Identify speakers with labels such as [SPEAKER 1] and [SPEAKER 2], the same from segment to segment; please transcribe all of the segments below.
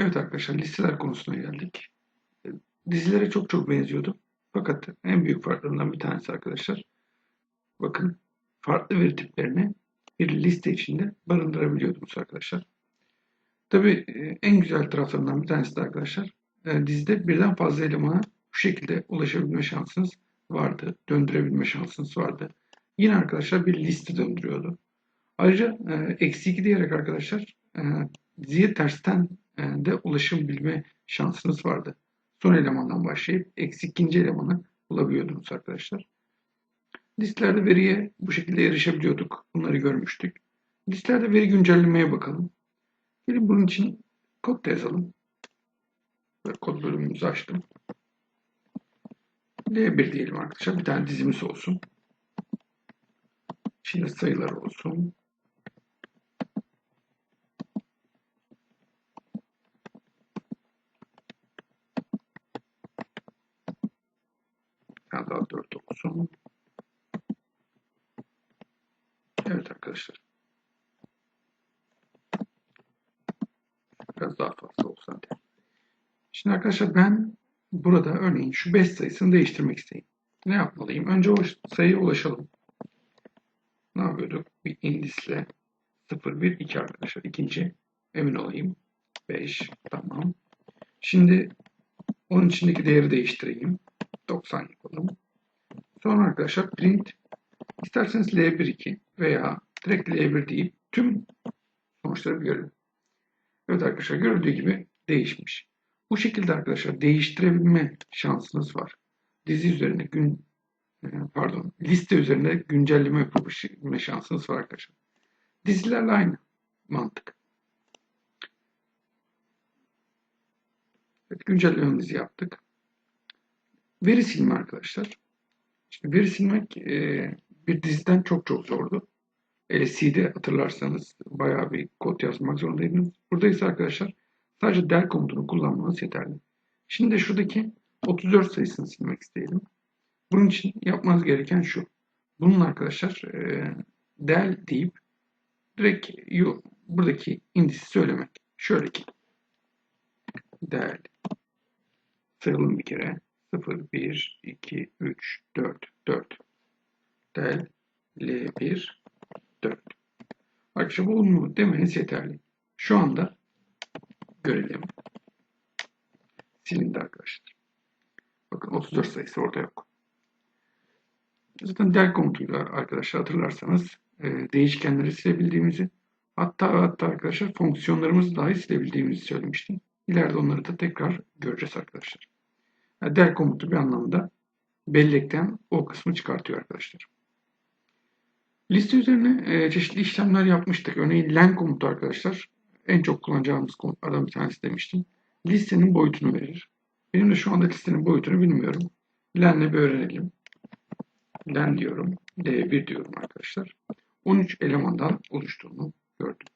[SPEAKER 1] Evet arkadaşlar listeler konusuna geldik. E, Dizilere çok çok benziyordu. Fakat en büyük farklarından bir tanesi arkadaşlar. Bakın farklı veri tiplerini bir liste içinde barındırabiliyordunuz arkadaşlar. Tabii e, en güzel taraflarından bir tanesi de arkadaşlar e, dizide birden fazla elemana bu şekilde ulaşabilme şansınız vardı. Döndürebilme şansınız vardı. Yine arkadaşlar bir liste döndürüyordu. Ayrıca eksi 2 diyerek arkadaşlar e, diziye tersten de ulaşabilme şansınız vardı. Son elemandan başlayıp eksi ikinci elemanı bulabiliyordunuz arkadaşlar. Listelerde veriye bu şekilde erişebiliyorduk. Bunları görmüştük. Listelerde veri güncellemeye bakalım. Gelin bunun için kod da yazalım. Böyle kod bölümümüzü açtım. L1 diyelim arkadaşlar. Bir tane dizimiz olsun. İçinde sayılar olsun. tane daha 4 olsun. Evet arkadaşlar. Biraz daha fazla olsa hadi. Şimdi arkadaşlar ben burada örneğin şu 5 sayısını değiştirmek isteyeyim. Ne yapmalıyım? Önce o sayıya ulaşalım. Ne yapıyorduk? Bir indisle 0, 1, 2 arkadaşlar. İkinci emin olayım. 5. Tamam. Şimdi onun içindeki değeri değiştireyim. 90 yapalım. Sonra arkadaşlar print isterseniz L12 veya direkt L1 deyip tüm sonuçları görelim. Evet arkadaşlar görüldüğü gibi değişmiş. Bu şekilde arkadaşlar değiştirebilme şansınız var. Dizi üzerinde gün e, pardon liste üzerinde güncelleme yapabilme şansınız var arkadaşlar. Dizilerle aynı mantık. Evet, güncellememizi yaptık. Veri silme arkadaşlar. Şimdi veri silmek e, bir diziden çok çok zordu. LC'de hatırlarsanız bayağı bir kod yazmak zorundaydınız. Burada ise arkadaşlar sadece del komutunu kullanmanız yeterli. Şimdi de şuradaki 34 sayısını silmek isteyelim. Bunun için yapmanız gereken şu. Bunun arkadaşlar e, del deyip direkt yo, buradaki indisi söylemek. Şöyle ki del sayalım bir kere 0, 1, 2, 3, 4, 4 del L1 4 Arkadaşlar bunu demeniz yeterli. Şu anda görelim. Silindi arkadaşlar. Bakın 34 sayısı orada yok. Zaten del komutuyla arkadaşlar hatırlarsanız e, değişkenleri silebildiğimizi hatta hatta arkadaşlar fonksiyonlarımızı dahi silebildiğimizi söylemiştim. İleride onları da tekrar göreceğiz arkadaşlar. Del komutu bir anlamda bellekten o kısmı çıkartıyor arkadaşlar. Liste üzerine e, çeşitli işlemler yapmıştık. Örneğin len komutu arkadaşlar. En çok kullanacağımız komutlardan bir tanesi demiştim. Listenin boyutunu verir. Benim de şu anda listenin boyutunu bilmiyorum. Len'le bir öğrenelim. Len diyorum. D1 diyorum arkadaşlar. 13 elemandan oluştuğunu gördüm.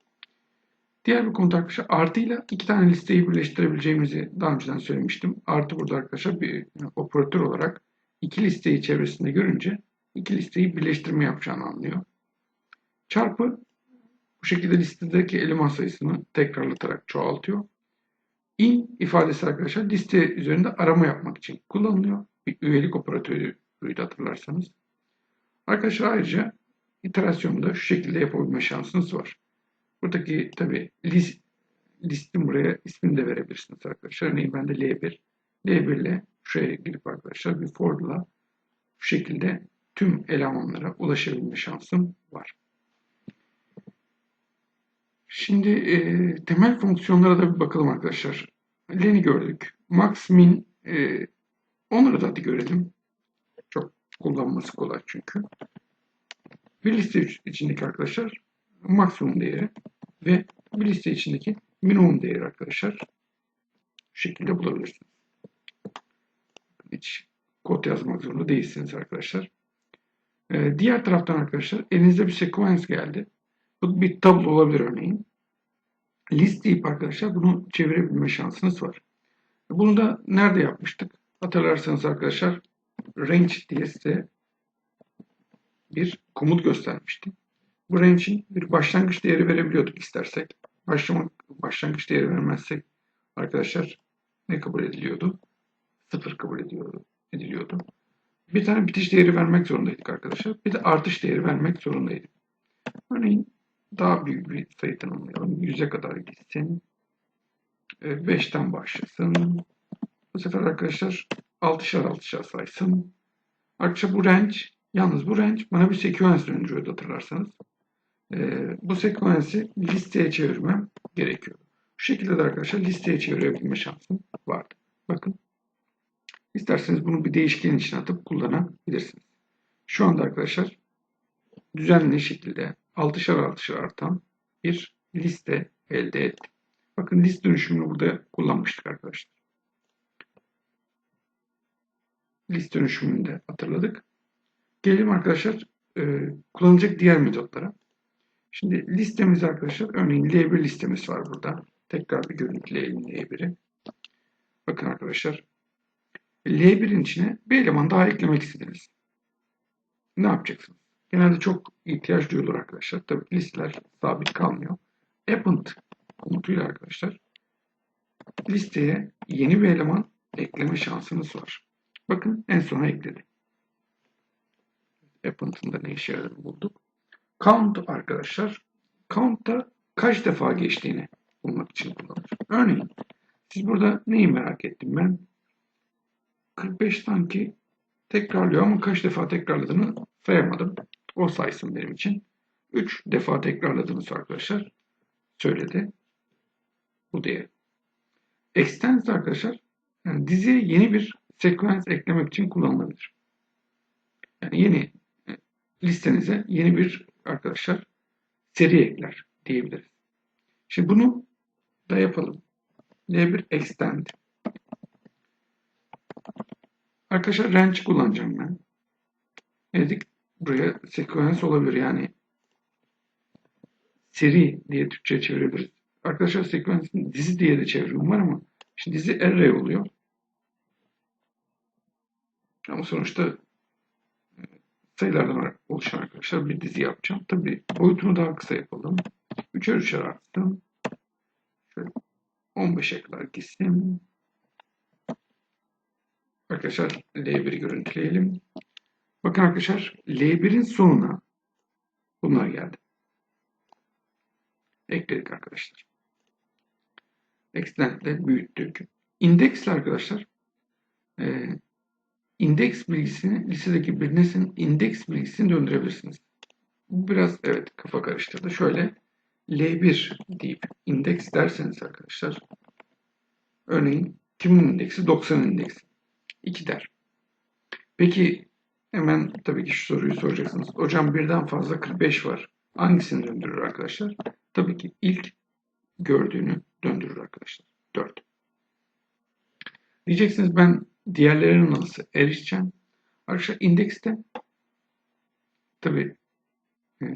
[SPEAKER 1] Diğer bir komut arkadaşlar artıyla iki tane listeyi birleştirebileceğimizi daha önceden söylemiştim. Artı burada arkadaşlar bir operatör olarak iki listeyi çevresinde görünce iki listeyi birleştirme yapacağını anlıyor. Çarpı bu şekilde listedeki eleman sayısını tekrarlatarak çoğaltıyor. In ifadesi arkadaşlar liste üzerinde arama yapmak için kullanılıyor. Bir üyelik operatörüydü hatırlarsanız. Arkadaşlar ayrıca iterasyonu şu şekilde yapabilme şansınız var. Buradaki tabi list, listin buraya ismini de verebilirsiniz arkadaşlar. Örneğin ben de L1. L1 ile şuraya girip arkadaşlar bir for'la bu şekilde tüm elemanlara ulaşabilme şansım var. Şimdi e, temel fonksiyonlara da bir bakalım arkadaşlar. Len'i gördük. Max, min e, onları da hadi görelim. Çok kullanması kolay çünkü. Bir liste içindeki arkadaşlar maksimum değeri ve bir liste içindeki minimum değeri arkadaşlar. Bu şekilde bulabilirsiniz. Hiç kod yazmak zorunda değilsiniz arkadaşlar. Ee, diğer taraftan arkadaşlar elinizde bir sequence geldi. Bu bir tablo olabilir örneğin. List deyip arkadaşlar bunu çevirebilme şansınız var. Bunu da nerede yapmıştık? Hatırlarsanız arkadaşlar range diye size bir komut göstermiştim. Bu range'in bir başlangıç değeri verebiliyorduk istersek. Başlamak, başlangıç değeri vermezsek arkadaşlar ne kabul ediliyordu? Sıfır kabul ediyordu, ediliyordu. Bir tane bitiş değeri vermek zorundaydık arkadaşlar. Bir de artış değeri vermek zorundaydık. Örneğin daha büyük bir sayı tanımlayalım. 100'e kadar gitsin. 5'ten başlasın. Bu sefer arkadaşlar 6'şar 6'şar saysın. Arkadaşlar bu range, yalnız bu range bana bir sequence döndürüyordu hatırlarsanız. Ee, bu sequence'i listeye çevirmem gerekiyor. Bu şekilde de arkadaşlar listeye çevirebilme şansım vardı. Bakın. İsterseniz bunu bir değişkenin içine atıp kullanabilirsiniz. Şu anda arkadaşlar düzenli şekilde 6'şar 6'şar artan bir liste elde ettim. Bakın list dönüşümünü burada kullanmıştık arkadaşlar. List dönüşümünü de hatırladık. Gelelim arkadaşlar e, kullanılacak diğer metotlara. Şimdi listemiz arkadaşlar örneğin L1 listemiz var burada. Tekrar bir görüntüleyelim L1'i. Bakın arkadaşlar L1'in içine bir eleman daha eklemek istediniz. Ne yapacaksınız? Genelde çok ihtiyaç duyulur arkadaşlar. Tabii listeler sabit kalmıyor. Append komutuyla arkadaşlar listeye yeni bir eleman ekleme şansınız var. Bakın en sona ekledi. Append'ın da ne işe yaradığını bulduk. Count arkadaşlar. Count kaç defa geçtiğini bulmak için kullanılır. Örneğin siz burada neyi merak ettim ben? 45 sanki tekrarlıyor ama kaç defa tekrarladığını sayamadım. O saysın benim için. 3 defa tekrarladığınız arkadaşlar söyledi. Bu değer. Extends arkadaşlar yani diziye yeni bir sekans eklemek için kullanılabilir. Yani yeni e, listenize yeni bir arkadaşlar seri ekler diyebiliriz. Şimdi bunu da yapalım. L1 extend. Arkadaşlar range kullanacağım ben. Dedik? Buraya sekans olabilir yani seri diye Türkçe'ye çevirebiliriz. Arkadaşlar sekvensin dizi diye de çevirim var ama şimdi dizi array oluyor. Ama sonuçta sayılardan oluşan arkadaşlar bir dizi yapacağım. Tabi boyutunu daha kısa yapalım. 3'er 3'er arttım. Şöyle 15'e kadar gitsin. Arkadaşlar L1'i görüntüleyelim. Bakın arkadaşlar L1'in sonuna bunlar geldi. Ekledik arkadaşlar. Extend'le büyüttük. İndeksle arkadaşlar indeks bilgisini listedeki bir nesnenin indeks bilgisini döndürebilirsiniz. Bu biraz evet kafa karıştırdı. Şöyle L1 deyip indeks derseniz arkadaşlar örneğin kimin indeksi? 90 indeksi. 2 der. Peki hemen tabii ki şu soruyu soracaksınız. Hocam birden fazla 45 var. Hangisini döndürür arkadaşlar? Tabii ki ilk gördüğünü döndürür arkadaşlar. 4. Diyeceksiniz ben diğerlerine nasıl erişeceğim? Arkadaşlar indekste tabii e,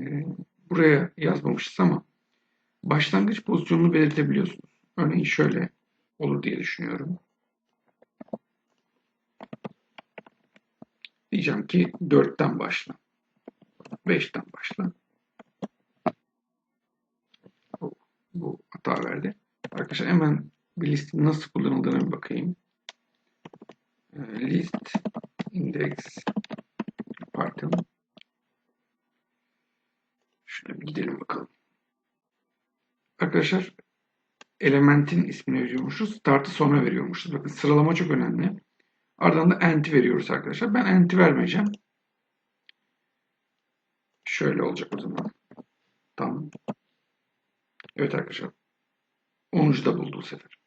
[SPEAKER 1] buraya yazmamışız ama başlangıç pozisyonunu belirtebiliyorsunuz. Örneğin şöyle olur diye düşünüyorum. Diyeceğim ki 4'ten başla. 5'ten başla. Bu, hata verdi. Arkadaşlar hemen bir listin nasıl kullanıldığına bir bakayım. List index pardon. Şöyle bir gidelim bakalım. Arkadaşlar elementin ismini veriyormuşuz. Startı sonra veriyormuşuz. Bakın sıralama çok önemli. Ardından da enti veriyoruz arkadaşlar. Ben enti vermeyeceğim. Şöyle olacak o zaman. Tamam. Evet arkadaşlar. 10'uncu da buldu bu sefer.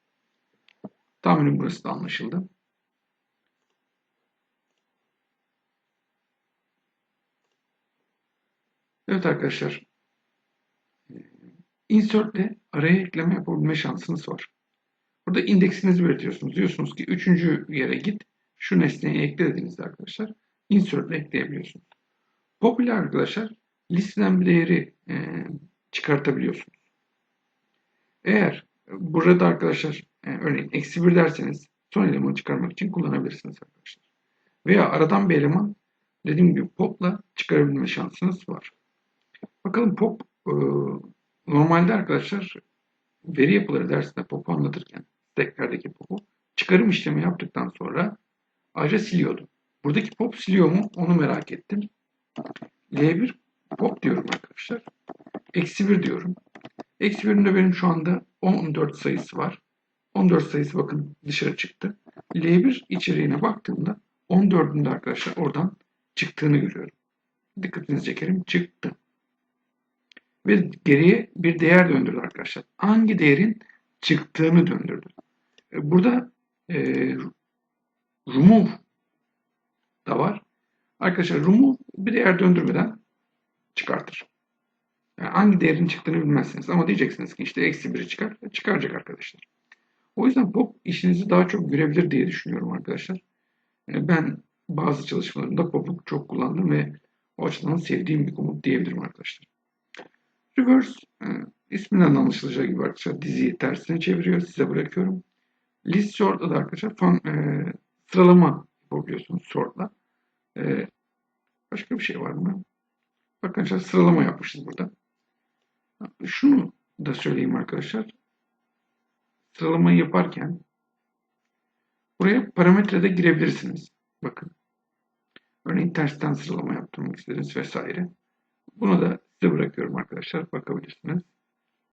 [SPEAKER 1] Tahminim burası da anlaşıldı. Evet arkadaşlar. Insert ile araya ekleme yapabilme şansınız var. Burada indeksinizi belirtiyorsunuz. Diyorsunuz ki üçüncü yere git. Şu nesneyi ekle dediğinizde arkadaşlar insert ile ekleyebiliyorsunuz. Popüler arkadaşlar listeden bir değeri e, çıkartabiliyorsunuz. Eğer burada arkadaşlar e, örneğin eksi bir derseniz son elemanı çıkarmak için kullanabilirsiniz arkadaşlar. Veya aradan bir eleman dediğim gibi pop'la çıkarabilme şansınız var. Bakalım pop e, normalde arkadaşlar veri yapıları dersinde pop'u anlatırken stacklerdeki pop'u çıkarım işlemi yaptıktan sonra ayrıca siliyordu. Buradaki pop siliyor mu onu merak ettim. L1 pop diyorum arkadaşlar. Eksi 1 diyorum. Eksi 1'in de benim şu anda 14 sayısı var. 14 sayısı bakın dışarı çıktı. L1 içeriğine baktığımda 14'ün de arkadaşlar oradan çıktığını görüyorum. Dikkatinizi çekerim. Çıktı. Ve geriye bir değer döndürdü arkadaşlar. Hangi değerin çıktığını döndürdü. E, Burada e, remove da var. Arkadaşlar remove bir değer döndürmeden çıkartır. Yani hangi değerin çıktığını bilmezsiniz. Ama diyeceksiniz ki işte eksi 1'i çıkar. Çıkaracak arkadaşlar. O yüzden pop işinizi daha çok görebilir diye düşünüyorum arkadaşlar. E, Ben bazı çalışmalarımda pop'u çok kullandım ve o açıdan sevdiğim bir komut diyebilirim arkadaşlar. Reverse isminden anlaşılacağı gibi arkadaşlar diziyi tersine çeviriyor. Size bırakıyorum. List sort'la da arkadaşlar fan, e, sıralama yapabiliyorsunuz sort'la. E, başka bir şey var mı? Bakın arkadaşlar sıralama yapmışız burada. Şunu da söyleyeyim arkadaşlar. Sıralamayı yaparken buraya parametre de girebilirsiniz. Bakın. Örneğin tersten sıralama yaptırmak istediniz vesaire. Bunu da size bırakıyorum arkadaşlar. Bakabilirsiniz.